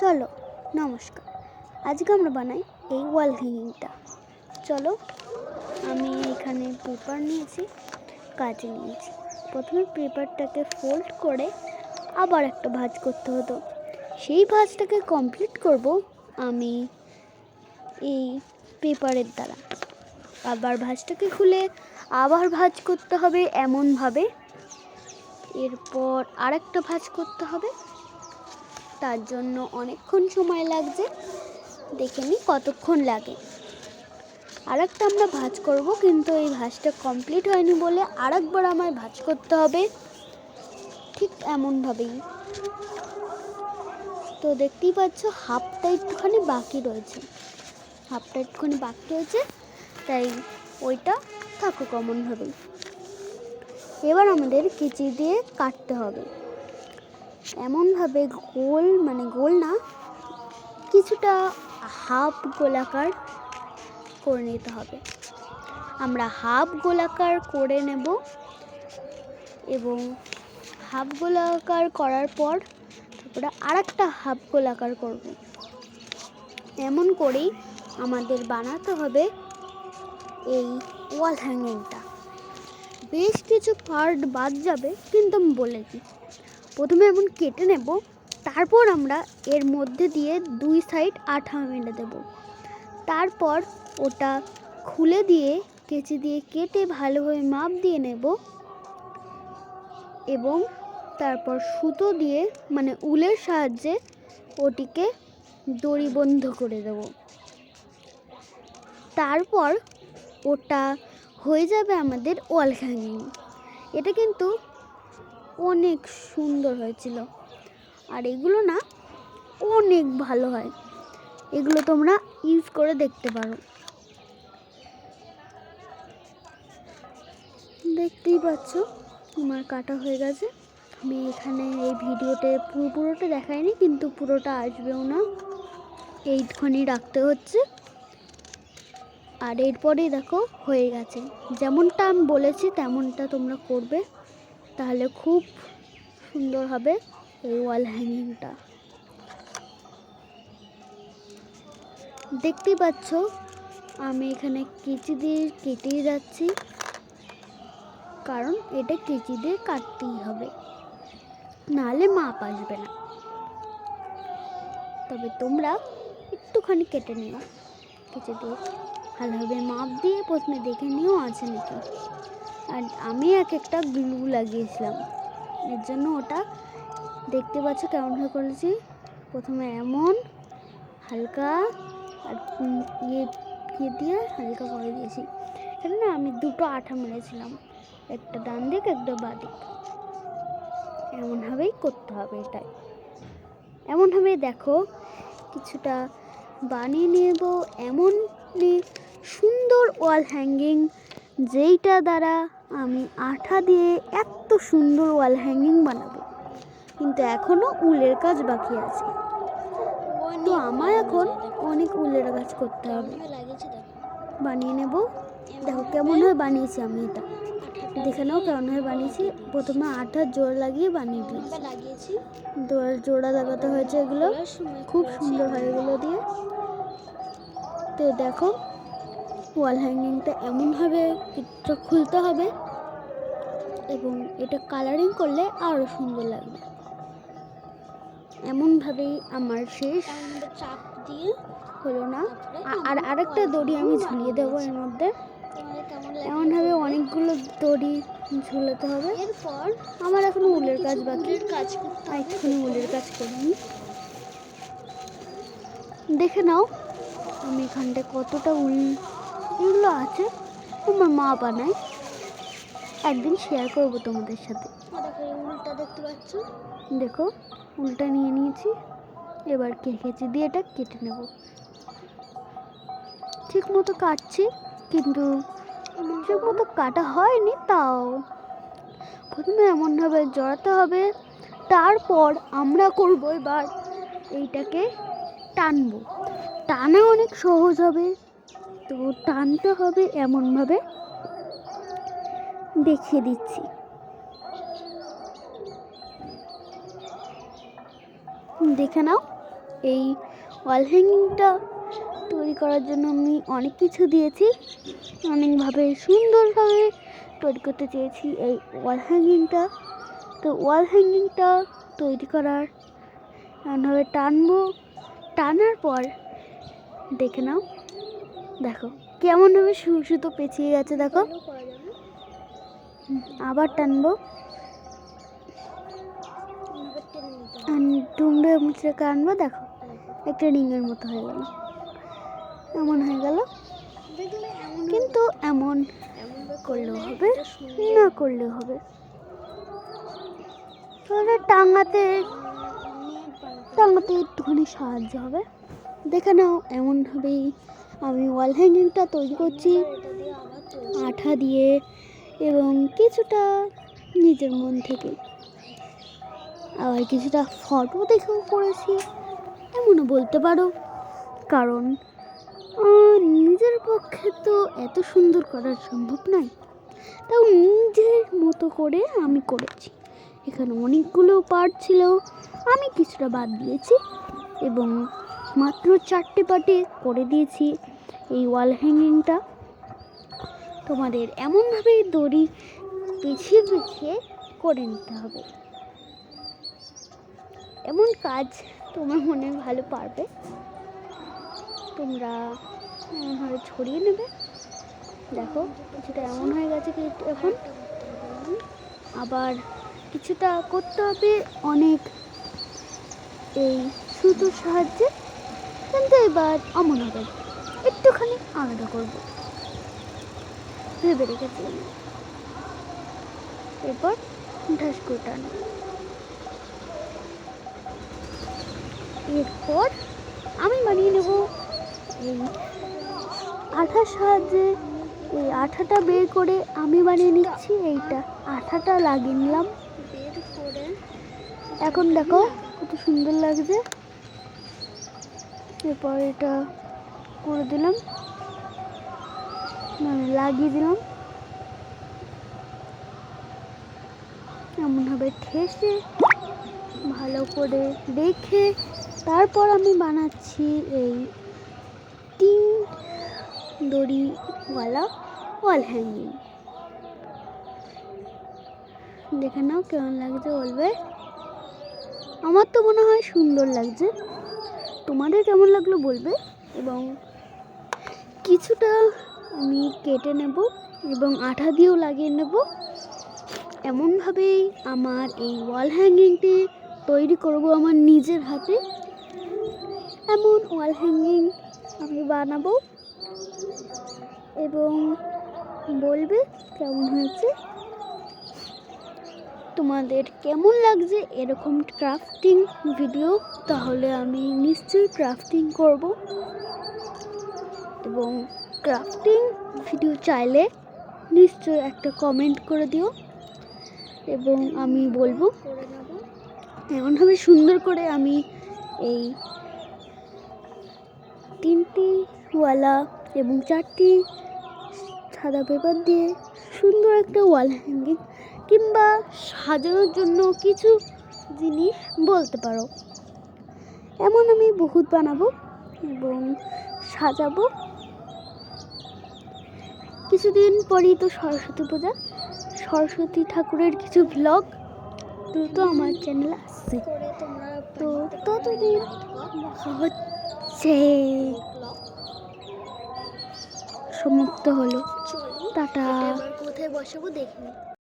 চলো, নমস্কার। আজকে আমরা বানাই এই ওয়াল হ্যাঙ্গিংটা চলো, আমি এখানে পেপার নিয়েছি কাজে নিয়েছি। প্রথমে পেপারটাকে ফোল্ড করে আবার একটা ভাঁজ করতে হতো। সেই ভাঁজটাকে কমপ্লিট করব আমি এই পেপারের দ্বারা। আবার ভাঁজটাকে খুলে আবার ভাঁজ করতে হবে এমনভাবে। এরপর আরেকটা ভাঁজ করতে হবে। তার জন্য অনেকক্ষণ সময় লাগছে। দেখে নিই কতক্ষণ লাগে। আরেকটা আমরা ভাজ করব, কিন্তু এই ভাঁজটা কমপ্লিট হয়নি বলে আর একবার আমায় ভাজ করতে হবে। ঠিক এমনভাবেই। তো দেখতেই পাচ্ছ, হাফটা একটুখানি বাকি রয়েছে। হাফটা একটুখানি বাকি রয়েছে, তাই ওইটা থাকুক এমনভাবেই। এবার আমাদের কেচি দিয়ে কাটতে হবে। এমনভাবে গোল মানে গোল না, কিছুটা হাফ গোলাকার করে নিতে হবে। আমরা হাফ গোলাকার করে নেব এবং হাফ গোলাকার করার পর তারপরে আরেকটা হাফ গোলাকার করব। এমন করেই আমাদের বানাতে হবে এই ওয়াল হ্যাঙ্গিংটা বেশ কিছু পার্ট বাদ যাবে, কিন্তু আমি বলে দিই। প্রথমে এমন কেটে নেব, তারপর আমরা এর মধ্যে দিয়ে দুই সাইড আঠা মেলে দেব। তারপর ওটা খুলে দিয়ে কেচি দিয়ে কেটে ভালোভাবে মাপ দিয়ে নেব এবং তারপর সুতো দিয়ে মানে উলের সাহায্যে ওটিকে দড়ি বন্ধ করে দেব। তারপর ওটা হয়ে যাবে আমাদের ওয়াল হ্যাঙ্গিং এটা কিন্তু অনেক সুন্দর হয়েছিল। আর এগুলো না অনেক ভালো হয়। এগুলো তোমরা ইউজ করে দেখতে পারো। দেখতেই পাচ্ছ, আমার কাটা হয়ে গেছে। আমি এখানে এই ভিডিওতে পুরো পুরোটা দেখাইনি, কিন্তু পুরোটা আসবেও না। এইটখানি রাখতে হচ্ছে। আর এরপরেই দেখো, হয়ে গেছে। যেমনটা আমি বলেছি, তেমনটা তোমরা করবে। তাহলে খুব সুন্দর হবে এই ওয়াল হ্যাঙ্গিংটা দেখতেই পাচ্ছ, আমি এখানে কেচি দিয়ে কেটেই যাচ্ছি, কারণ এটা কেচি দিয়ে কাটতেই হবে। নাহলে মাপ আসবে না। তবে তোমরা একটুখানি কেটে নিও। কেচে দিয়ে। ভালোভাবে মাপ দিয়ে প্রথমে দেখে নিও, আছে নাকি। আর আমি এক একটা গ্লু লাগিয়েছিলাম। এর জন্য ওটা দেখতে পাচ্ছ কেমনভাবে করেছি? প্রথমে এমন, হালকা আর ইয়ে ইয়ে দিয়ে হালকা করে দিয়েছি। এখানে না আমি দুটো আঠা মেরেছিলাম, একটা ডান দিক, একটা বাঁ দিক। এমনভাবেই করতে হবে এটাই। এমনভাবে দেখো, কিছুটা বানিয়ে নেব এমন সুন্দর ওয়াল হ্যাঙ্গিং যেইটা দ্বারা আমি আঠা দিয়ে এত সুন্দর ওয়াল হ্যাঙ্গিং বানাবো। কিন্তু এখনও উলের কাজ বাকি আছে। তো আমার এখন অনেক উলের কাজ করতে হবে। বানিয়ে নেব। দেখো কেমনভাবে বানিয়েছি আমি এটা। দেখে নাও কেমনভাবে বানিয়েছি। প্রথমে আঠার জোড়া লাগিয়ে বানিয়ে দিয়েছি জোড়া জোড়া লাগাতে হয়েছে এগুলো। খুব সুন্দর হয় এগুলো দিয়ে। তো দেখো ওয়াল হ্যাঙ্গিংটা এমনভাবে এটা খুলতে হবে এবং এটা কালারিং করলে আরও সুন্দর লাগবে। এমনভাবেই আমার শেষ। চাপ দিয়ে হলো না। আর আরেকটা দড়ি আমি ঝুলিয়ে দেবো এর মধ্যে। এমনভাবে অনেকগুলো দড়ি ঝুলাতে হবে। এরপর আমার এখন উলের কাজ বাকি। কাজ করতে একটুখানি উলের কাজ করিনি দেখে নাও আমি এখানটায় কতটা উল এগুলো আছে আমার মা বানায়। একদিন শেয়ার করব তোমাদের সাথে। এই দেখতে পাচ্ছ? দেখো উলটা নিয়ে নিয়েছি। এবার কেকেছি দিয়ে এটা কেটে নেব। ঠিক মতো কাটছি কিন্তু ঠিক মতো কাটা হয়নি তাও। প্রথমে এমনভাবে জড়াতে হবে তারপর আমরা করব এবার এইটাকে টানবো। টানা অনেক সহজ হবে। তো টানতে হবে এমনভাবে। দেখিয়ে দিচ্ছি। দেখে নাও, এই ওয়াল হ্যাঙ্গিংটা তৈরি করার জন্য আমি অনেক কিছু দিয়েছি। অনেকভাবে সুন্দরভাবে তৈরি করতে চেয়েছি এই ওয়াল হ্যাঙ্গিংটা তো ওয়াল হ্যাঙ্গিংটা তৈরি করার এমনভাবে টানবো। টানার পর দেখে নাও। দেখো কেমনভাবে সুতো পেঁচিয়ে গেছে, দেখো। আবার টানবো। হবে মুচড়ে আনব, দেখো। একটা রিংয়ের মতো হয়ে গেল। এমন হয়ে গেল। কিন্তু এমন করলেও হবে, না করলেও হবে। তাহলে টাঙাতে টাঙাতে একটুখানি সাহায্য হবে। দেখে নাও এমনভাবেই আমি ওয়াল হ্যাঙ্গিংটা তৈরি করছি। আঠা দিয়ে এবং কিছুটা নিজের মন থেকে। আবার কিছুটা ফটো দেখেও করেছি, এমনও বলতে পারো। কারণ নিজের পক্ষে তো এত সুন্দর করা সম্ভব নয়। তাও নিজের মতো করে আমি করেছি। এখানে অনেকগুলো পার্ট ছিল, আমি কিছুটা বাদ দিয়েছি এবং মাত্র চারটে পার্টে করে দিয়েছি এই ওয়াল হ্যাঙ্গিংটা তোমাদের এমনভাবে দড়ি পিছিয়ে পিছিয়ে করে নিতে হবে। এমন কাজ তোমার মনে ভালো পারবে। তোমরা এমনভাবে ছড়িয়ে নেবে। দেখো, কিছুটা এমন হয়ে গেছে কি এখন। আবার কিছুটা করতে হবে অনেক। এই সুতোর সাহায্যে কিন্তু এবার অমন হবে একটুখানি আলাদা করব। ভেবে রেখেছি। এরপর ঢাস করে এরপর আমি বানিয়ে নেব এই আঠার সাহায্যে এই আঠাটা বের করে আমি বানিয়ে নিচ্ছি। এইটা আঠাটা লাগিয়ে নিলাম। বের করে এখন দেখো কত সুন্দর লাগছে। এরপর এটা করে দিলাম। মানে লাগিয়ে দিলাম। এমনভাবে ঠেসে ভালো করে দেখে তারপর আমি বানাচ্ছি এই তিন দড়িওয়ালা ওয়াল হ্যাঙ্গিং দেখে নাও কেমন লাগছে বলবে। আমার তো মনে হয় সুন্দর লাগছে। তোমাদের কেমন লাগল বলবে? এবং কিছুটা আমি কেটে নেব এবং আঠা দিয়েও লাগিয়ে নেব। এমনভাবেই আমার এই ওয়াল হ্যাঙ্গিংটি তৈরি করব আমার নিজের হাতে। এমন ওয়াল হ্যাঙ্গিং আমি বানাবো। এবং বলবে কেমন হয়েছে? তোমাদের কেমন লাগছে এরকম ক্রাফটিং ভিডিও তাহলে আমি নিশ্চয়ই ক্রাফটিং করব। এবং ক্রাফটিং ভিডিও চাইলে নিশ্চয়ই একটা কমেন্ট করে দিও। এবং আমি বলব, এমনভাবে সুন্দর করে আমি এই তিনটি ওয়ালা এবং চারটি সাদা পেপার দিয়ে সুন্দর একটা ওয়াল হ্যাঙ্গিং কিংবা সাজানোর জন্য কিছু জিনিস বলতে পারো। এমন আমি বহুত বানাবো এবং সাজাবো। কিছুদিন পরেই তো সরস্বতী পূজা, সরস্বতী ঠাকুরের কিছু ভ্লগ দ্রুত আমার চ্যানেল আসছে। তো ততদিন হচ্ছে ব্লগ সমাপ্ত হলো। টাটা। কোথায় বসাবো দেখি